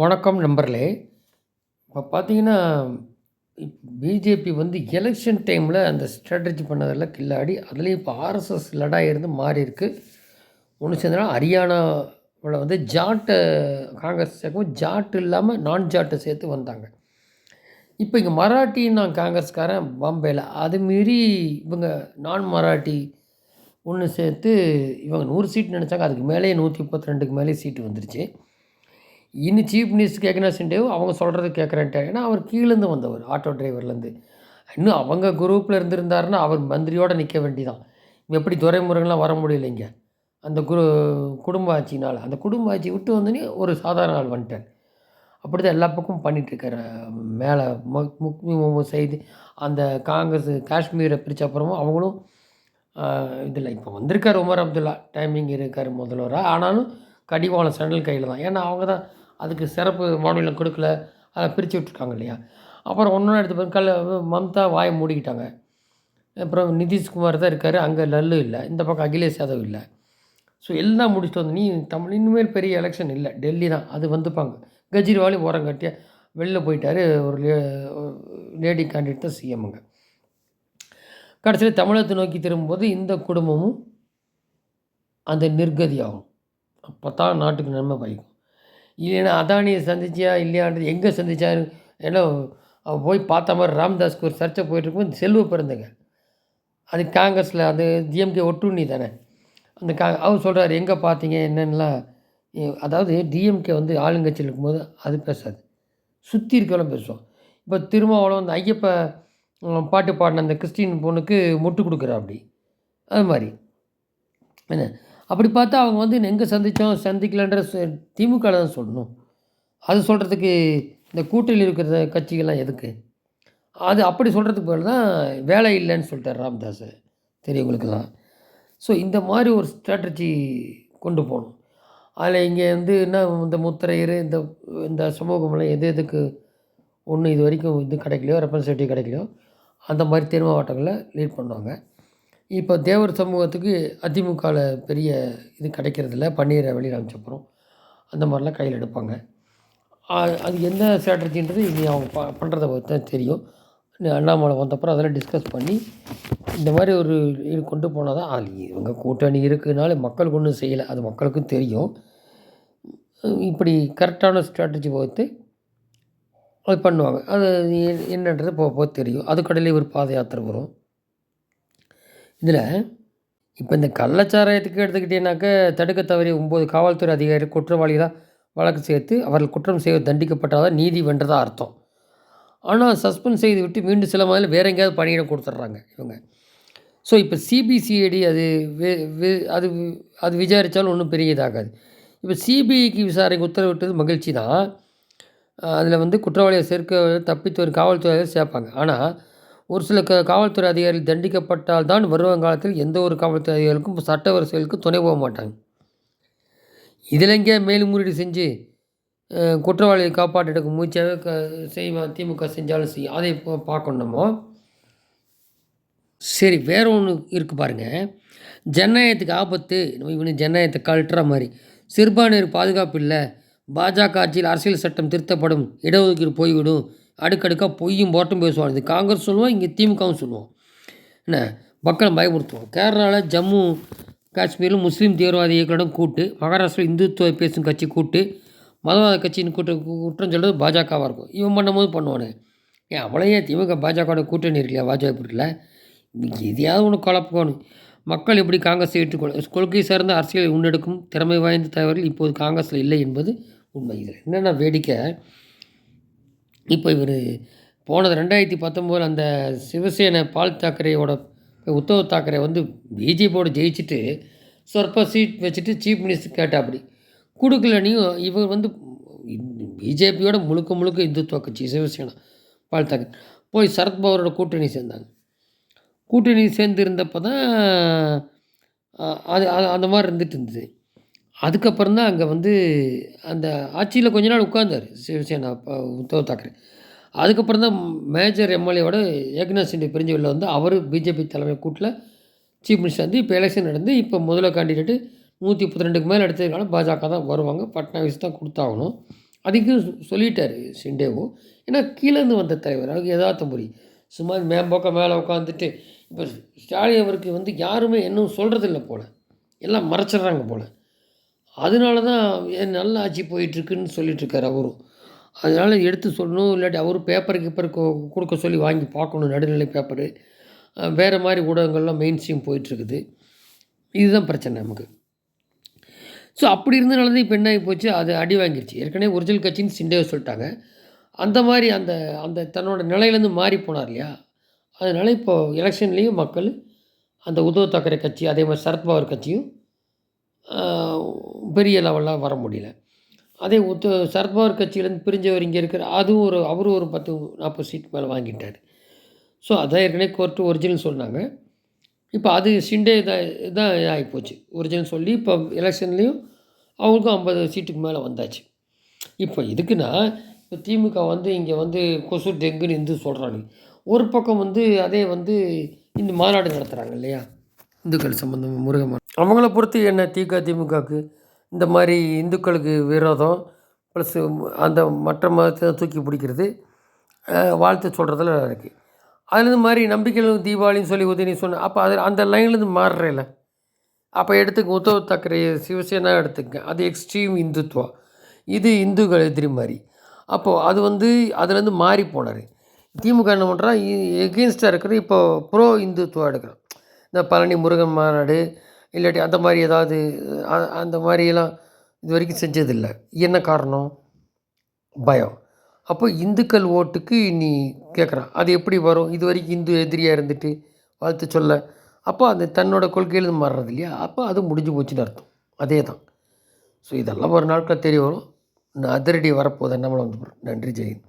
வணக்கம் நண்பர்களே. இப்போ பார்த்தீங்கன்னா பிஜேபி வந்து எலெக்ஷன் டைமில் அந்த ஸ்ட்ராட்டஜி பண்ணதெல்லாம் கில்லாடி அதுலேயும் இப்போ ஆர்எஸ்எஸ் லடாய் இருந்து மாறி இருக்குது ஒன்று சேர்ந்தனா ஹரியானாவில் வந்து ஜாட்டு காங்கிரஸ் சேர்க்கவும் ஜாட்டு இல்லாமல் நான் ஜாட்டை சேர்த்து வந்தாங்க. இப்போ இங்கே மராட்டி நான் காங்கிரஸ்காரன் பாம்பேயில் அது மீறி இவங்க நான் மராட்டி ஒன்று சேர்த்து இவங்க நூறு சீட் நினச்சாங்க அதுக்கு மேலேயே நூற்றி முப்பத்தி ரெண்டுக்கு மேலே சீட்டு வந்துருச்சு. இன்னும் சீஃப் மினிஸ்டர் கேட்கணும் சிண்டேவ் அவங்க சொல்கிறது கேட்குறேன்ட்டு ஏன்னா அவர் கீழேருந்து வந்தவர் ஆட்டோ டிரைவர்லேருந்து இன்னும் அவங்க குரூப்பில் இருந்திருந்தாருன்னா அவர் மந்திரியோடு நிற்க வேண்டிதான். எப்படி துறைமுறைகள்லாம் வர முடியலைங்க? அந்த குரு குடும்ப ஆட்சினால் அந்த குடும்ப ஆட்சி விட்டு வந்தோடனே ஒரு சாதாரண ஆள் வந்துட்டார். அப்படி தான் எல்லா பக்கமும் பண்ணிகிட்ருக்கார் மேலே மு முக்மி செய்து அந்த காங்கிரஸ் காஷ்மீரை பிரித்த அப்புறமும் அவங்களும் இதில் இப்போ வந்திருக்கார் உமர் அப்துல்லா. டைமிங் இருக்கார் முதல்வராக ஆனாலும் கடிவாளம் சென்ட்ரல் கையில் தான் ஏன்னா அவங்க தான் அதுக்கு சிறப்பு மாநிலம் கொடுக்கல. அதை பிரித்து விட்ருக்காங்க இல்லையா? அப்புறம் ஒன்று எடுத்து கல் மம்தா வாயை மூடிக்கிட்டாங்க. அப்புறம் நிதிஷ்குமார் தான் இருக்கார் அங்கே லல்லு இல்லை இந்த பக்கம் அகிலேஷ் யாதவ் இல்லை. ஸோ எல்லாம் முடிச்சுட்டு வந்து நீ தமிழ் இனிமேல் பெரிய எலெக்ஷன் இல்லை டெல்லி தான் அது வந்துப்பாங்க. கெஜ்ரிவாலி ஓரம் கட்டியாக வெளில போயிட்டார் ஒரு லே லேடி கேண்டிடேட் தான் சிஎம்ங்க கடைசியில் தமிழகத்தை நோக்கி திரும்பும்போது இந்த குடும்பமும் அந்த நிர்கதியாகும். அப்போ தான் நாட்டுக்கு நன்மை பயக்கும். இல்லைன்னா அதானியை சந்திச்சியா இல்லையான்றது எங்கே சந்திச்சா ஏன்னா அவன் போய் பார்த்த மாதிரி ராம்தாஸ்க்கு ஒரு சர்ச்சை போயிட்டுருக்கும். செல்வ பிறந்தங்க. அது காங்கிரஸில் அது டிஎம்கே ஒட்டுண்ணி தானே. அந்த கா அவர் சொல்கிறார் எங்கே பார்த்தீங்க? என்னென்னலாம்? அதாவது டிஎம்கே வந்து ஆளுங்கட்சியில் இருக்கும்போது அது பேசாது. சுற்றி இருக்கலாம் பேசுவோம் இப்போ திருமாவளம் அந்த ஐயப்ப பாட்டு பாடின அந்த கிறிஸ்டின் பொண்ணுக்கு முட்டு கொடுக்குறா அப்படி அது மாதிரி. என்ன? அப்படி பார்த்தா அவங்க வந்து எங்கே சந்தித்தோம் சந்திக்கலன்ற திமுக தான் சொல்லணும். அது சொல்கிறதுக்கு இந்த கூட்டணியில் இருக்கிற கட்சிகள்லாம் எதுக்கு? அது அப்படி சொல்கிறதுக்கு பதில் தான் வேலை இல்லைன்னு சொல்லிட்டார் ராம்தாஸ் தெரியவங்களுக்கு தான் ஸோ இந்த மாதிரி ஒரு ஸ்ட்ராட்டஜி கொண்டு போகணும். அதில் இங்கே வந்து என்ன இந்த முத்திரையர் இந்த இந்த சமூகம்லாம் எது எதுக்கு ஒன்று இது வரைக்கும் இது கிடைக்கலையோ ரெப்ரசன்டேட்டிவ் கிடைக்கலையோ அந்த மாதிரி தெரு மாவட்டங்களில் லீட் பண்ணுவாங்க. இப்போ தேவர் சமூகத்துக்கு அதிமுகவில் பெரிய இது கிடைக்கிறதில்ல பன்னீரை வெளியில் அமைச்சப்புறம் அந்த மாதிரிலாம் கையில் எடுப்பாங்க. அது என்ன ஸ்ட்ராட்டஜின்றது இனி அவங்க ப பண்ணுறத பற்றி தான் தெரியும். அண்ணாமலை வந்தப்பறம் அதெல்லாம் டிஸ்கஸ் பண்ணி இந்த மாதிரி ஒரு இது கொண்டு போனால் தான் அது இவங்க கூட்டணி இருக்குதுனால மக்களுக்கு ஒன்றும் செய்யலை அது மக்களுக்கும் தெரியும். இப்படி கரெக்டான ஸ்ட்ராட்டஜி பார்த்து அது பண்ணுவாங்க. அது என்னன்றது போக போக தெரியும். அதுக்கடையில் ஒரு பாத யாத்திரை வரும். இதில் இப்போ இந்த கள்ளச்சாராயத்துக்கு எடுத்துக்கிட்டீங்கன்னாக்க தடுக்க தவறிய ஒம்பது காவல்துறை அதிகாரி குற்றவாளிகளாக வழக்கு சேர்த்து அவர்கள் குற்றம் செய்ய தண்டிக்கப்பட்டால் நீதி வென்றதாக அர்த்தம். ஆனால் சஸ்பெண்ட் செய்து விட்டு மீண்டும் சில மாதிரி வேறு எங்கேயாவது பணியிடம் கொடுத்துட்றாங்க இவங்க. ஸோ இப்போ சிபிசிஐடி அது அது அது விசாரித்தாலும் ஒன்றும் பெரிய இதாகாது இப்போ சிபிஐக்கு விசாரணைக்கு உத்தரவிட்டது மகிழ்ச்சி தான். அதில் வந்து குற்றவாளியை சேர்க்க தப்பித்து காவல்துறையில் சேர்ப்பாங்க. ஆனால் ஒரு சில க காவல்துறை அதிகாரிகள் தண்டிக்கப்பட்டால் தான் வருங்காலத்தில் எந்த ஒரு காவல்துறை அதிகாரிகளுக்கும் சட்ட வரிசைகளுக்கு துணை போக மாட்டாங்க. இதில் எங்கே மேல்முறையீடு செஞ்சு குற்றவாளியை காப்பாற்றுறதுக்கு முயற்சியாக க செய்வான் திமுக செஞ்சாலும் செய்யும். அதை இப்போ பார்க்கணுமோ? சரி வேற ஒன்று இருக்குது பாருங்கள் ஜனநாயகத்துக்கு ஆபத்து. இவனு ஜனநாயகத்தை கழட்டுற மாதிரி. சிறுபான்மையர் பாதுகாப்பு இல்லை. பாஜக ஆட்சியில் அரசியல் சட்டம் திருத்தப்படும். இடஒதுக்கீடு போய்விடும். அடுக்கடுக்காக பொய்யும் போட்டும் பேசுவான். இது காங்கிரஸ் சொல்லுவோம் இங்கே திமுகவும் சொல்லுவோம் என்ன? மக்களை பயமுறுத்துவோம். கேரளாவில் ஜம்மு காஷ்மீரில் முஸ்லீம் தீவிரவாத இயக்கங்களிடம் கூட்டு மகாராஷ்டிரா இந்துத்துவ பேசும் கட்சி கூட்டு மதவாத கட்சியின் கூட்ட குற்றம் சொல்கிறது பாஜகவாக இருக்கும். இவன் பண்ணும்போது பண்ணுவானு. ஏன் அவளையே திமுக பாஜகவோட கூட்டணி இருக்கலையா பாஜக இருக்குல்ல எதையாவது ஒன்று குழப்பணும் மக்கள் எப்படி காங்கிரஸை ஏற்றுக்கொள்ள கொள்கை சார்ந்த அரசியலை முன்னெடுக்கும் திறமை வாய்ந்த தலைவர்கள் இப்போது காங்கிரஸில் இல்லை என்பது உண்மை. இதில் என்னென்ன வேடிக்கை? இப்போ இவர் போனது ரெண்டாயிரத்தி பத்தொம்போதில் அந்த சிவசேனை பால் தாக்கரேயோட உத்தவ் தாக்கரே வந்து பிஜேபியோடு ஜெயிச்சுட்டு சொற்ப சீட் வச்சுட்டு சீஃப் மினிஸ்டர் கேட்டாப்படி கொடுக்கலனையும் இவர் வந்து பிஜேபியோட முழுக்க முழுக்க இந்துத்துவ கட்சி சிவசேனா பால் தாக்கரே. போய் சரத்பவரோட கூட்டணி சேர்ந்தாங்க. கூட்டணி சேர்ந்து இருந்தப்போ தான் அது அந்த மாதிரி இருந்துட்டு இருந்தது. அதுக்கப்புறம் தான் அங்கே வந்து அந்த ஆட்சியில் கொஞ்ச நாள் உட்காந்தார் சிவசேனா உத்தவ் தாக்கரே. அதுக்கப்புறம் தான் மேஜர் எம்எல்ஏவோட ஏக்நாத் சிண்டே பிரிஞ்சு வந்து அவர் பிஜேபி தலைமை கூட்டில் சீஃப் மினிஸ்டர் வந்து இப்போ எலெக்ஷன் நடந்து இப்போ முதல்ல கேண்டிடேட்டு நூற்றி முப்பத்தி ரெண்டுக்கு மேலே எடுத்ததுனால பாஜக தான் வருவாங்க. பட்னாவிஸ் தான் கொடுத்தாகணும். அதுக்கும் சொல்லிட்டார் ஷிண்டேவும் ஏன்னா கீழேருந்து வந்த தலைவர் அவருக்கு எதார்த்தம் புரியும் சும்மா மேம்போக்க மேலே உட்காந்துட்டு இப்போ ஸ்டாலின் அவருக்கு வந்து யாருமே இன்னும் சொல்கிறதில்ல போல். எல்லாம் மறைச்சிடுறாங்க போல். அதனால தான் என் நல்ல ஆட்சி போயிட்டுருக்குன்னு சொல்லிட்டுருக்காரு அவரும். அதனால் எடுத்து சொல்லணும் இல்லாட்டி அவரும் பேப்பர் கீப்பர் கொடுக்க சொல்லி வாங்கி பார்க்கணும் நடுநிலை பேப்பரு வேறு மாதிரி ஊடகங்கள்லாம் மெயின் ஸ்ட்ரீம் போயிட்டுருக்குது. இதுதான் பிரச்சனை நமக்கு. ஸோ அப்படி இருந்தனால தான் இப்போ என்ன ஆகி போச்சு? அது அடி வாங்கிருச்சு. ஏற்கனவே ஒரிஜினல் கட்சின்னு சிண்டேவை சொல்லிட்டாங்க. அந்த மாதிரி அந்த அந்த தன்னோட நிலையிலேருந்து மாறி போனார் இல்லையா? அதனால் இப்போது எலெக்ஷன்லேயும் மக்கள் அந்த உத்தவ் தாக்கரே கட்சி அதே மாதிரி சரத்பவர் கட்சியும் பெரிய லெவலில் வர முடியல. அதே உத்த சரத்பவர் கட்சியிலேருந்து பிரிஞ்சவர் இங்கே இருக்கிற அதுவும் ஒரு அவரும் ஒரு பத்து நாற்பது சீட் மேலே வாங்கிட்டார். ஸோ அதான் ஏற்கனவே கோர்ட்டு ஒரிஜினல் சொன்னாங்க. இப்போ அது சிண்டே தான் தான் ஆகிப்போச்சு ஒரிஜினல் சொல்லி இப்போ எலெக்ஷன்லேயும் அவங்களுக்கும் ஐம்பது சீட்டுக்கு மேலே வந்தாச்சு. இப்போ இதுக்குன்னா இப்போ திமுக வந்து இங்கே வந்து கொசு டெங்குன்னு இருந்து சொல்கிறாங்க ஒரு பக்கம் வந்து அதே வந்து இந்த மாநாடு நடத்துகிறாங்க இல்லையா? இந்துக்கள் சம்மந்தம் முருகன் அவங்கள பொறுத்து என்ன திக திமுகவுக்கு இந்த மாதிரி இந்துக்களுக்கு விரோதம் ப்ளஸ் அந்த மற்ற மதத்தை தூக்கி பிடிக்கிறது வாழ்த்து சொல்கிறதுல இருக்குது அதுலேருந்து மாதிரி நம்பிக்கைகளும் தீபாவளின்னு சொல்லி உதவி சொன்ன அப்போ அது அந்த லைன்லேருந்து மாறுறேல அப்போ எடுத்துக்க உத்தவ் தாக்கரே சிவசேனா எடுத்துக்க அது எக்ஸ்ட்ரீம் இந்துத்துவா. இது இந்துக்கள் எதிரி மாதிரி. அப்போது அது வந்து அதுலேருந்து மாறி போனார். திமுக என்ன பண்ணுறா எகெயின்ஸ்டாக இருக்கிற இப்போ ப்ரோ இந்துத்துவா எடுக்கிறான். இந்த பழனி முருகன் மாநாடு இல்லாட்டி அந்த மாதிரி ஏதாவது அந்த மாதிரியெல்லாம் இது வரைக்கும் செஞ்சதில்லை. என்ன காரணம்? பயம். அப்போ இந்துக்கள் ஓட்டுக்கு நீ கேட்குறான். அது எப்படி வரும்? இது வரைக்கும் இந்து எதிரியாக இருந்துட்டு வாழ்த்து சொல்ல. அப்போ அது தன்னோட கொள்கையிலேருந்து மாறுறது இல்லையா? அப்போ அது முடிஞ்சு போச்சுன்னு அர்த்தம். அதே தான். ஸோ இதெல்லாம் ஒரு நாட்கள் தெரிய வரும். நான் அதிரடி வரப்போதை நம்மளை வந்து நன்றி ஜெயின்